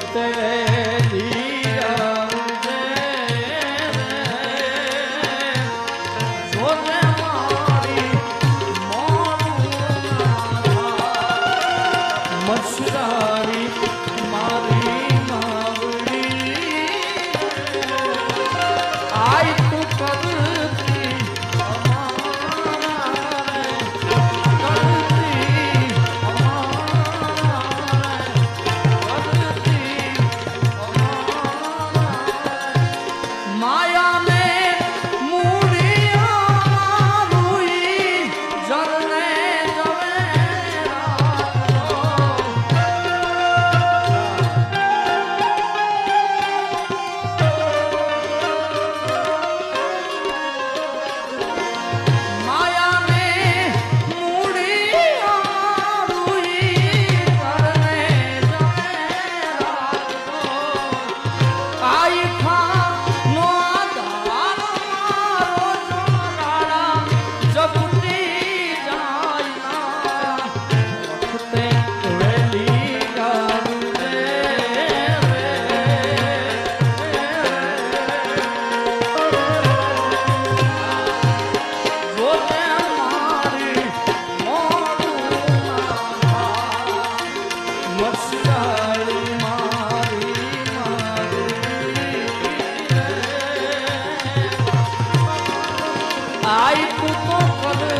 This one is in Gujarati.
கொடுத்த આઈ તું તો કરે.